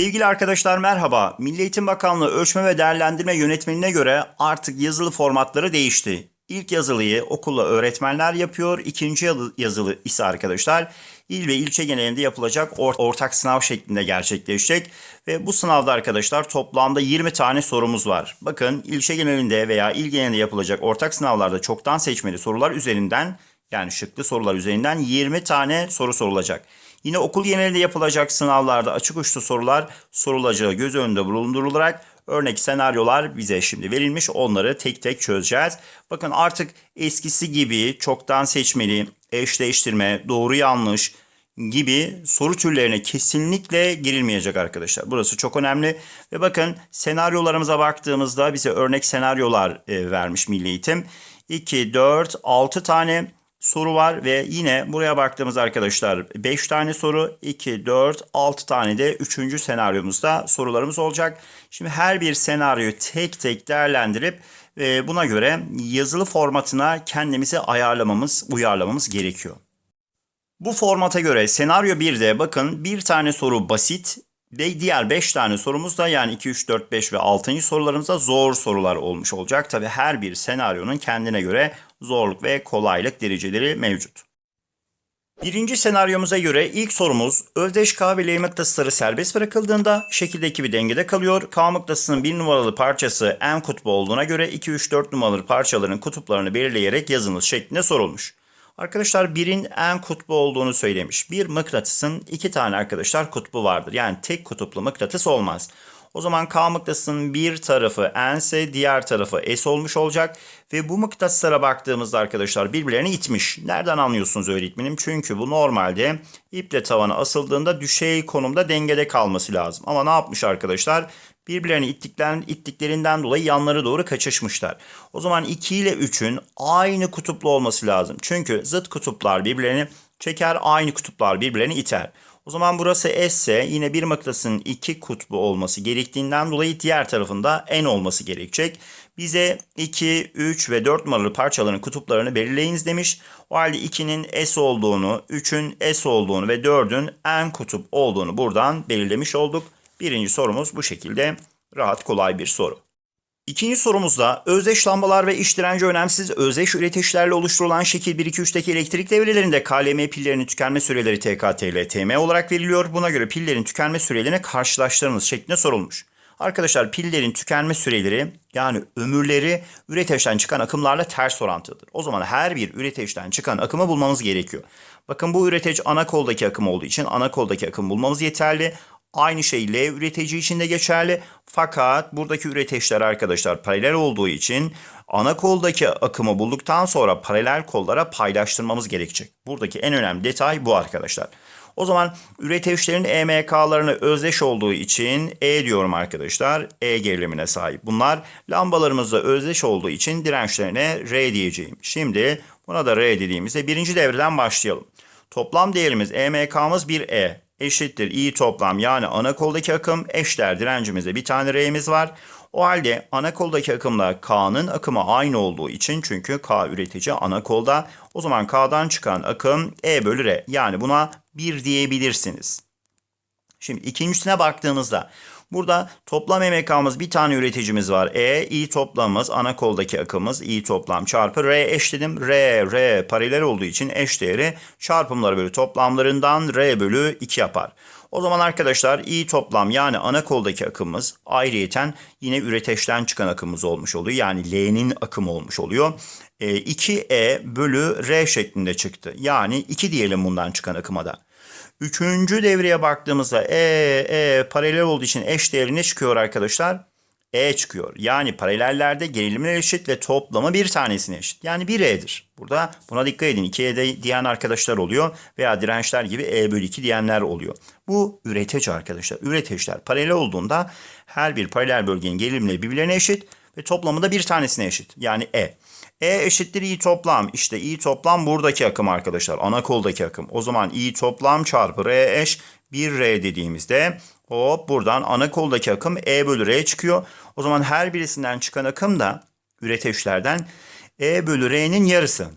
Sevgili arkadaşlar merhaba. Milli Eğitim Bakanlığı Ölçme ve Değerlendirme Yönetmeliğine göre artık yazılı formatları değişti. İlk yazılıyı okulla öğretmenler yapıyor. İkinci yazı- yazılı ise arkadaşlar il ve ilçe genelinde yapılacak or- ortak sınav şeklinde gerçekleşecek. Ve bu sınavda arkadaşlar toplamda 20 tane sorumuz var. Bakın ilçe genelinde veya il genelinde yapılacak ortak sınavlarda çoktan seçmeli sorular üzerinden yani şıklı sorular üzerinden 20 tane soru sorulacak. Yine okul genelinde yapılacak sınavlarda açık uçlu sorular sorulacağı göz önünde bulundurularak örnek senaryolar bize şimdi verilmiş. Onları tek tek çözeceğiz. Bakın artık eskisi gibi çoktan seçmeli, eşleştirme, doğru yanlış gibi soru türlerine kesinlikle girilmeyecek arkadaşlar. Burası çok önemli. Ve bakın senaryolarımıza baktığımızda bize örnek senaryolar e, vermiş Milli Eğitim. 2, 4, 6 tane soru var ve yine buraya baktığımız arkadaşlar 5 tane soru, 2, 4, 6 tane de 3. senaryomuzda sorularımız olacak. Şimdi her bir senaryoyu tek tek değerlendirip e, buna göre yazılı formatına kendimizi ayarlamamız, uyarlamamız gerekiyor. Bu formata göre senaryo 1'de bakın bir tane soru basit ve diğer 5 tane sorumuz da yani 2, 3, 4, 5 ve 6. sorularımızda zor sorular olmuş olacak. Tabi her bir senaryonun kendine göre zorluk ve kolaylık dereceleri mevcut. Birinci senaryomuza göre ilk sorumuz özdeş K ve L mıknatısları serbest bırakıldığında şekildeki bir dengede kalıyor. K mıknatısının bir numaralı parçası M kutbu olduğuna göre 2, 3, 4 numaralı parçaların kutuplarını belirleyerek yazınız şeklinde sorulmuş. Arkadaşlar birin en kutbu olduğunu söylemiş. Bir mıknatısın iki tane arkadaşlar kutbu vardır. Yani tek kutuplu mıknatıs olmaz. O zaman K mıknatısının bir tarafı N ise diğer tarafı S olmuş olacak. Ve bu mıknatıslara baktığımızda arkadaşlar birbirlerini itmiş. Nereden anlıyorsunuz öğretmenim? Çünkü bu normalde iple tavana asıldığında düşey konumda dengede kalması lazım. Ama ne yapmış arkadaşlar? birbirlerini ittikler, ittiklerinden dolayı yanlara doğru kaçışmışlar. O zaman 2 ile 3'ün aynı kutuplu olması lazım. Çünkü zıt kutuplar birbirlerini çeker, aynı kutuplar birbirlerini iter. O zaman burası S ise yine bir mıknatısın iki kutbu olması gerektiğinden dolayı diğer tarafında N olması gerekecek. Bize 2, 3 ve 4 numaralı parçaların kutuplarını belirleyiniz demiş. O halde 2'nin S olduğunu, 3'ün S olduğunu ve 4'ün N kutup olduğunu buradan belirlemiş olduk. Birinci sorumuz bu şekilde rahat kolay bir soru. İkinci sorumuzda özdeş lambalar ve iş direnci önemsiz özdeş üreticilerle oluşturulan şekil 1-2-3'teki elektrik devrelerinde KLM pillerinin tükenme süreleri TKT ile TM olarak veriliyor. Buna göre pillerin tükenme sürelerini karşılaştırınız şeklinde sorulmuş. Arkadaşlar pillerin tükenme süreleri yani ömürleri üreteçten çıkan akımlarla ters orantılıdır. O zaman her bir üreteçten çıkan akımı bulmamız gerekiyor. Bakın bu üreteç ana koldaki akım olduğu için ana koldaki akım bulmamız yeterli. Aynı şey L üretici için de geçerli. Fakat buradaki üreteçler arkadaşlar paralel olduğu için ana koldaki akımı bulduktan sonra paralel kollara paylaştırmamız gerekecek. Buradaki en önemli detay bu arkadaşlar. O zaman üreteçlerin EMK'larına özdeş olduğu için E diyorum arkadaşlar. E gerilimine sahip. Bunlar lambalarımızda özdeş olduğu için dirençlerine R diyeceğim. Şimdi buna da R dediğimizde birinci devreden başlayalım. Toplam değerimiz EMK'mız 1E eşittir i toplam yani ana koldaki akım eşler direncimizde bir tane R'miz var. O halde ana koldaki akımla K'nın akımı aynı olduğu için çünkü K üretici ana kolda o zaman K'dan çıkan akım E bölü R yani buna 1 diyebilirsiniz. Şimdi ikincisine baktığımızda burada toplam MK'mız bir tane üreticimiz var. E, I toplamımız ana koldaki akımız I toplam çarpı R eş dedim. R, R paralel olduğu için eş değeri çarpımları bölü toplamlarından R bölü 2 yapar. O zaman arkadaşlar I toplam yani ana koldaki akımımız ayrıyeten yine üreteçten çıkan akımımız olmuş oluyor. Yani L'nin akımı olmuş oluyor. E, 2E bölü R şeklinde çıktı. Yani 2 diyelim bundan çıkan akıma da. Üçüncü devreye baktığımızda E, E paralel olduğu için eş değeri ne çıkıyor arkadaşlar? E çıkıyor. Yani paralellerde gerilimin eşit ve toplamı bir tanesine eşit. Yani 1E'dir. Burada buna dikkat edin. 2E de diyen arkadaşlar oluyor veya dirençler gibi E bölü 2 diyenler oluyor. Bu üreteç arkadaşlar. Üreteçler paralel olduğunda her bir paralel bölgenin gerilimleri birbirlerine eşit ve toplamı da bir tanesine eşit. Yani E. E eşittir i toplam. İşte i toplam buradaki akım arkadaşlar. Ana koldaki akım. O zaman i toplam çarpı r eş 1r dediğimizde hop buradan ana koldaki akım e bölü r çıkıyor. O zaman her birisinden çıkan akım da üreteçlerden e bölü r'nin yarısı.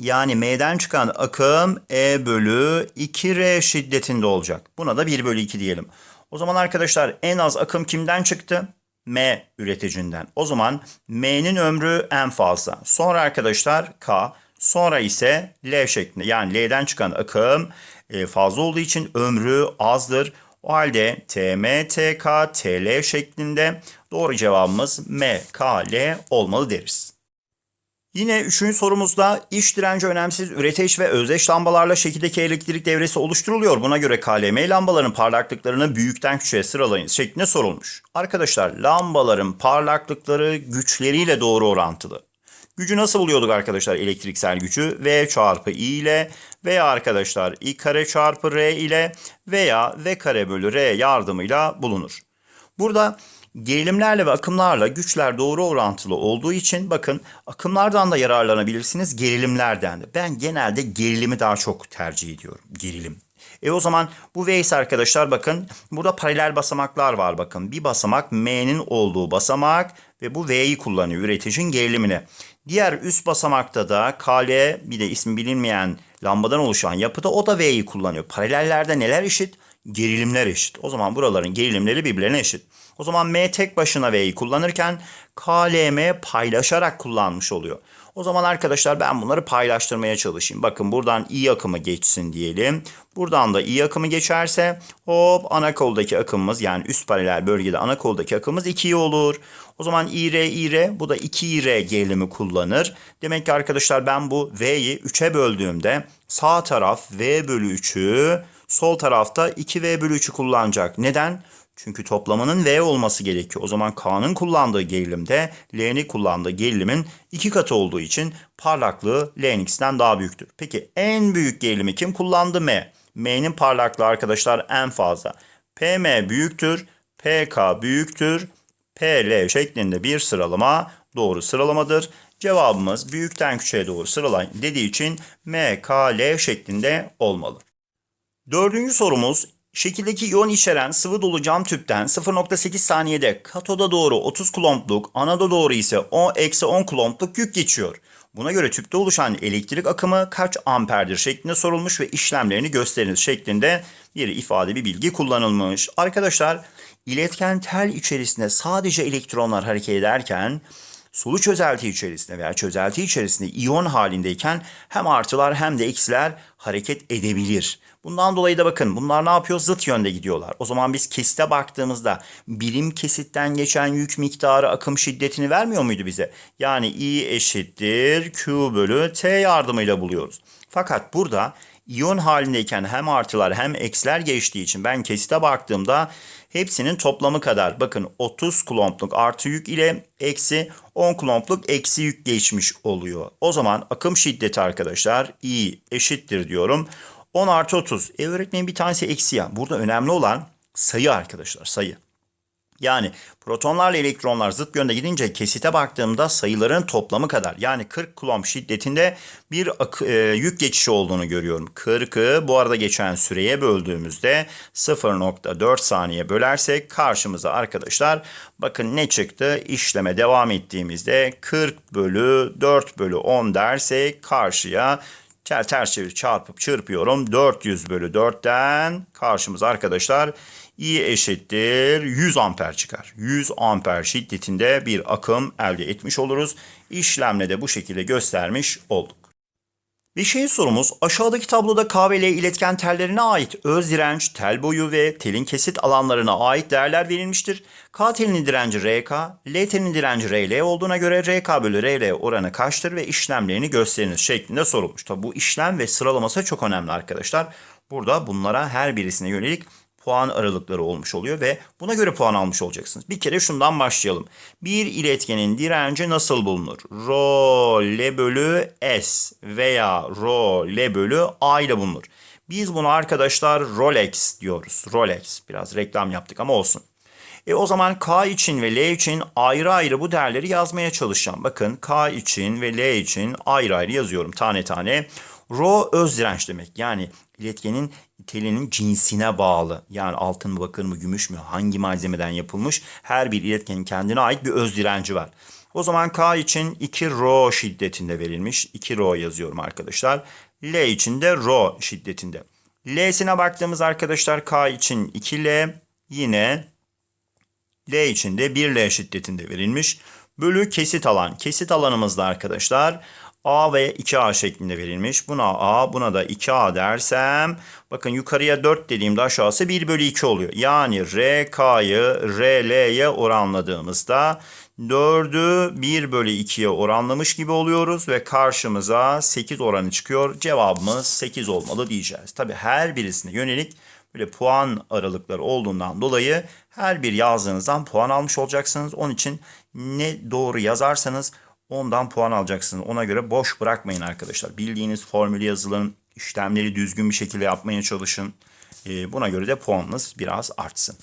Yani M'den çıkan akım E bölü 2R şiddetinde olacak. Buna da 1 bölü 2 diyelim. O zaman arkadaşlar en az akım kimden çıktı? M üreticinden. O zaman M'nin ömrü en fazla. Sonra arkadaşlar K, sonra ise L şeklinde. Yani L'den çıkan akım e, fazla olduğu için ömrü azdır. O halde TM, TK, TL şeklinde doğru cevabımız M, K, L olmalı deriz. Yine üçüncü sorumuzda iş direnci önemsiz üreteç ve özdeş lambalarla şekildeki elektrik devresi oluşturuluyor. Buna göre KLM lambaların parlaklıklarını büyükten küçüğe sıralayınız şeklinde sorulmuş. Arkadaşlar lambaların parlaklıkları güçleriyle doğru orantılı. Gücü nasıl buluyorduk arkadaşlar elektriksel gücü? V çarpı I ile veya arkadaşlar I kare çarpı R ile veya V kare bölü R yardımıyla bulunur. Burada gerilimlerle ve akımlarla güçler doğru orantılı olduğu için bakın akımlardan da yararlanabilirsiniz gerilimlerden de. Ben genelde gerilimi daha çok tercih ediyorum. Gerilim. E o zaman bu V ise arkadaşlar bakın burada paralel basamaklar var bakın. Bir basamak M'nin olduğu basamak ve bu V'yi kullanıyor üreticinin gerilimini. Diğer üst basamakta da KL bir de ismi bilinmeyen lambadan oluşan yapıda o da V'yi kullanıyor. Paralellerde neler eşit? Gerilimler eşit. O zaman buraların gerilimleri birbirlerine eşit. O zaman M tek başına V'yi kullanırken KLM paylaşarak kullanmış oluyor. O zaman arkadaşlar ben bunları paylaştırmaya çalışayım. Bakın buradan I akımı geçsin diyelim. Buradan da I akımı geçerse hop ana koldaki akımımız yani üst paralel bölgede ana koldaki akımımız 2 olur. O zaman İR İR bu da 2 İR gerilimi kullanır. Demek ki arkadaşlar ben bu V'yi 3'e böldüğümde sağ taraf V bölü 3'ü sol tarafta 2V bölü 3'ü kullanacak. Neden? Çünkü toplamanın V olması gerekiyor. O zaman K'nın kullandığı gerilimde L'nin kullandığı gerilimin iki katı olduğu için parlaklığı L'ninkisinden daha büyüktür. Peki en büyük gerilimi kim kullandı? M. M'nin parlaklığı arkadaşlar en fazla. PM büyüktür, PK büyüktür, PL şeklinde bir sıralama doğru sıralamadır. Cevabımız büyükten küçüğe doğru sıralayın dediği için M, K, L şeklinde olmalı. Dördüncü sorumuz şekildeki iyon içeren sıvı dolu cam tüpten 0.8 saniyede katoda doğru 30 kulompluk, anada doğru ise 10 eksi 10 kulompluk yük geçiyor. Buna göre tüpte oluşan elektrik akımı kaç amperdir şeklinde sorulmuş ve işlemlerini gösteriniz şeklinde bir ifade bir bilgi kullanılmış. Arkadaşlar iletken tel içerisinde sadece elektronlar hareket ederken sulu çözelti içerisinde veya çözelti içerisinde iyon halindeyken hem artılar hem de eksiler hareket edebilir. Bundan dolayı da bakın bunlar ne yapıyor? Zıt yönde gidiyorlar. O zaman biz kesite baktığımızda birim kesitten geçen yük miktarı akım şiddetini vermiyor muydu bize? Yani I eşittir Q bölü T yardımıyla buluyoruz. Fakat burada iyon halindeyken hem artılar hem eksiler geçtiği için ben kesite baktığımda hepsinin toplamı kadar bakın 30 kulompluk artı yük ile eksi 10 kulompluk eksi yük geçmiş oluyor. O zaman akım şiddeti arkadaşlar I eşittir diyorum. 10 artı 30. E öğretmenin bir tanesi eksi ya. Burada önemli olan sayı arkadaşlar sayı. Yani protonlarla elektronlar zıt yönde gidince kesite baktığımda sayıların toplamı kadar yani 40 kulomb şiddetinde bir e, yük geçişi olduğunu görüyorum. 40'ı bu arada geçen süreye böldüğümüzde 0.4 saniye bölersek karşımıza arkadaşlar bakın ne çıktı? İşleme devam ettiğimizde 40 bölü 4 bölü 10 dersek karşıya Ter ters çevir çarpıp çırpıyorum. 400 bölü 4'ten karşımıza arkadaşlar I eşittir 100 amper çıkar. 100 amper şiddetinde bir akım elde etmiş oluruz. İşlemle de bu şekilde göstermiş olduk. Beşinci sorumuz aşağıdaki tabloda K iletken tellerine ait öz direnç, tel boyu ve telin kesit alanlarına ait değerler verilmiştir. K telinin direnci RK, L telinin direnci RL olduğuna göre RK bölü RL oranı kaçtır ve işlemlerini gösteriniz şeklinde sorulmuş. Tabi bu işlem ve sıralaması çok önemli arkadaşlar. Burada bunlara her birisine yönelik puan aralıkları olmuş oluyor ve buna göre puan almış olacaksınız. Bir kere şundan başlayalım. Bir iletkenin direnci nasıl bulunur? Rho L bölü S veya Rho L bölü A ile bulunur. Biz bunu arkadaşlar Rolex diyoruz. Rolex. Biraz reklam yaptık ama olsun. E o zaman K için ve L için ayrı ayrı bu değerleri yazmaya çalışacağım. Bakın K için ve L için ayrı ayrı yazıyorum tane tane. Rho öz direnç demek. Yani iletkenin telinin cinsine bağlı. Yani altın mı, bakır mı, gümüş mü, hangi malzemeden yapılmış her bir iletkenin kendine ait bir öz direnci var. O zaman K için 2 rho şiddetinde verilmiş. 2 rho yazıyorum arkadaşlar. L için de rho şiddetinde. L'sine baktığımız arkadaşlar K için 2L, yine L için de 1L şiddetinde verilmiş. Bölü kesit alan. Kesit alanımızda arkadaşlar A ve 2A şeklinde verilmiş. Buna A, buna da 2A dersem bakın yukarıya 4 dediğimde aşağısı 1 bölü 2 oluyor. Yani RK'yı RL'ye oranladığımızda 4'ü 1 bölü 2'ye oranlamış gibi oluyoruz ve karşımıza 8 oranı çıkıyor. Cevabımız 8 olmalı diyeceğiz. Tabi her birisine yönelik böyle puan aralıkları olduğundan dolayı her bir yazdığınızdan puan almış olacaksınız. Onun için ne doğru yazarsanız ondan puan alacaksınız. Ona göre boş bırakmayın arkadaşlar. Bildiğiniz formülü yazılın, işlemleri düzgün bir şekilde yapmaya çalışın. Ee, Buna göre de puanınız biraz artsın.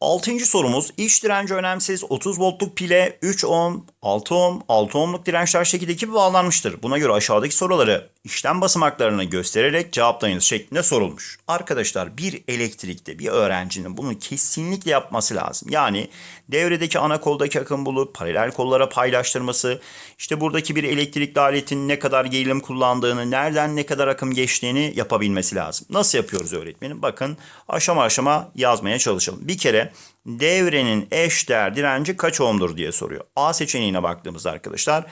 Altıncı sorumuz iç direnci önemsiz 30 voltluk pile 3 ohm, 6 ohm, 6 ohmluk dirençler şekildeki bağlanmıştır. Buna göre aşağıdaki soruları işlem basamaklarını göstererek cevaplayınız şeklinde sorulmuş. Arkadaşlar bir elektrikte bir öğrencinin bunu kesinlikle yapması lazım. Yani devredeki ana koldaki akım bulup paralel kollara paylaştırması, işte buradaki bir elektrikli aletin ne kadar gerilim kullandığını, nereden ne kadar akım geçtiğini yapabilmesi lazım. Nasıl yapıyoruz öğretmenim? Bakın aşama aşama yazmaya çalışalım. Bir kere devrenin eş değer direnci kaç ohmdur diye soruyor. A seçeneğine baktığımızda arkadaşlar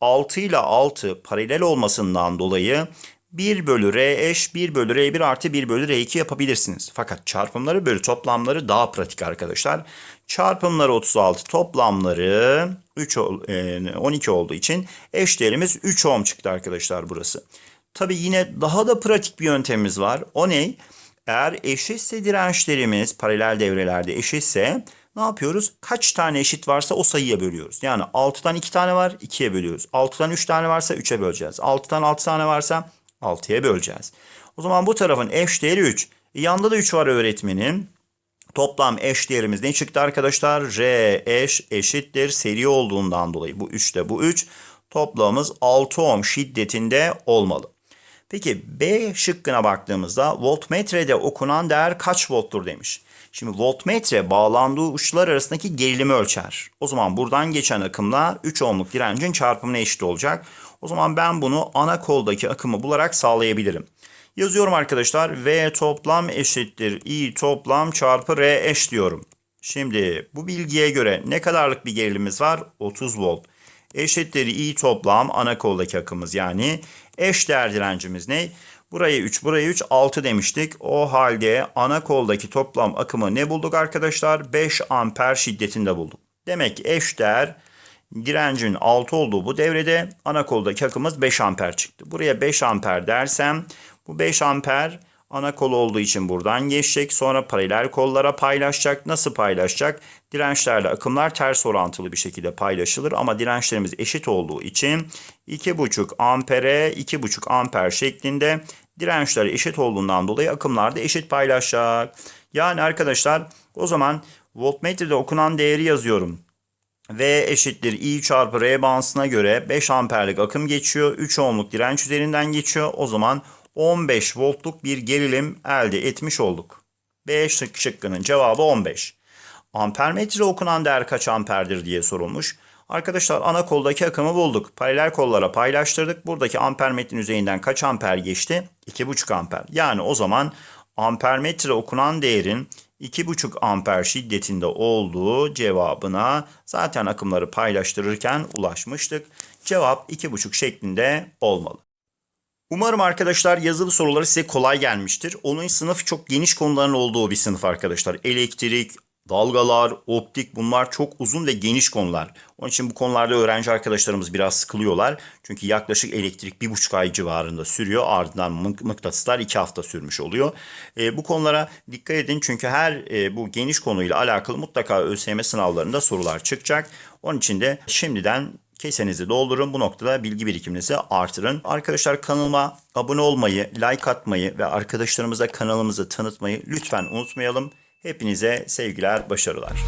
6 ile 6 paralel olmasından dolayı 1 bölü R eş 1 bölü R1 artı 1 bölü R2 yapabilirsiniz. Fakat çarpımları bölü toplamları daha pratik arkadaşlar. Çarpımları 36 toplamları 3 ol- e, 12 olduğu için eş değerimiz 3 ohm çıktı arkadaşlar burası. Tabi yine daha da pratik bir yöntemimiz var. O ne? Eğer eşitse dirençlerimiz paralel devrelerde eşitse ne yapıyoruz? Kaç tane eşit varsa o sayıya bölüyoruz. Yani 6'dan 2 tane var 2'ye bölüyoruz. 6'dan 3 tane varsa 3'e böleceğiz. 6'dan 6 tane varsa 6'ya böleceğiz. O zaman bu tarafın eş değeri 3. E, yanda da 3 var öğretmenim. Toplam eş değerimiz ne çıktı arkadaşlar? R eş eşittir seri olduğundan dolayı bu 3 de bu 3. Toplamımız 6 ohm şiddetinde olmalı. Peki B şıkkına baktığımızda voltmetrede okunan değer kaç volttur demiş. Şimdi voltmetre bağlandığı uçlar arasındaki gerilimi ölçer. O zaman buradan geçen akımla 3 ohmluk direncin çarpımına eşit olacak. O zaman ben bunu ana koldaki akımı bularak sağlayabilirim. Yazıyorum arkadaşlar. V toplam eşittir I toplam çarpı R eş diyorum. Şimdi bu bilgiye göre ne kadarlık bir gerilimimiz var? 30 volt. Eşittir I toplam ana koldaki akımız yani eş değer direncimiz ne? Burayı 3, burayı 3, 6 demiştik. O halde ana koldaki toplam akımı ne bulduk arkadaşlar? 5 amper şiddetinde bulduk. Demek ki eş değer direncin 6 olduğu bu devrede ana koldaki akımız 5 amper çıktı. Buraya 5 amper dersem bu 5 amper ana kol olduğu için buradan geçecek. Sonra paralel kollara paylaşacak. Nasıl paylaşacak? Dirençlerle akımlar ters orantılı bir şekilde paylaşılır ama dirençlerimiz eşit olduğu için 2,5 ampere 2,5 amper şeklinde dirençler eşit olduğundan dolayı akımlar da eşit paylaşacak. Yani arkadaşlar o zaman voltmetrede okunan değeri yazıyorum. V eşittir I çarpı R bağıntısına göre 5 amperlik akım geçiyor. 3 ohmluk direnç üzerinden geçiyor. O zaman 15 voltluk bir gerilim elde etmiş olduk. B şık şıkkının cevabı 15. Ampermetre okunan değer kaç amperdir diye sorulmuş. Arkadaşlar ana koldaki akımı bulduk. Paralel kollara paylaştırdık. Buradaki ampermetrin üzerinden kaç amper geçti? 2,5 amper. Yani o zaman ampermetre okunan değerin 2,5 amper şiddetinde olduğu cevabına zaten akımları paylaştırırken ulaşmıştık. Cevap 2,5 şeklinde olmalı. Umarım arkadaşlar yazılı soruları size kolay gelmiştir. Onun sınıf çok geniş konuların olduğu bir sınıf arkadaşlar. Elektrik, dalgalar, optik bunlar çok uzun ve geniş konular. Onun için bu konularda öğrenci arkadaşlarımız biraz sıkılıyorlar. Çünkü yaklaşık elektrik bir buçuk ay civarında sürüyor. Ardından mık- mıknatıslar iki hafta sürmüş oluyor. E, bu konulara dikkat edin çünkü her e, bu geniş konuyla alakalı mutlaka ÖSYM sınavlarında sorular çıkacak. Onun için de şimdiden kesenizi doldurun. Bu noktada bilgi birikiminizi artırın. Arkadaşlar kanalıma abone olmayı, like atmayı ve arkadaşlarımıza kanalımızı tanıtmayı lütfen unutmayalım. Hepinize sevgiler, başarılar.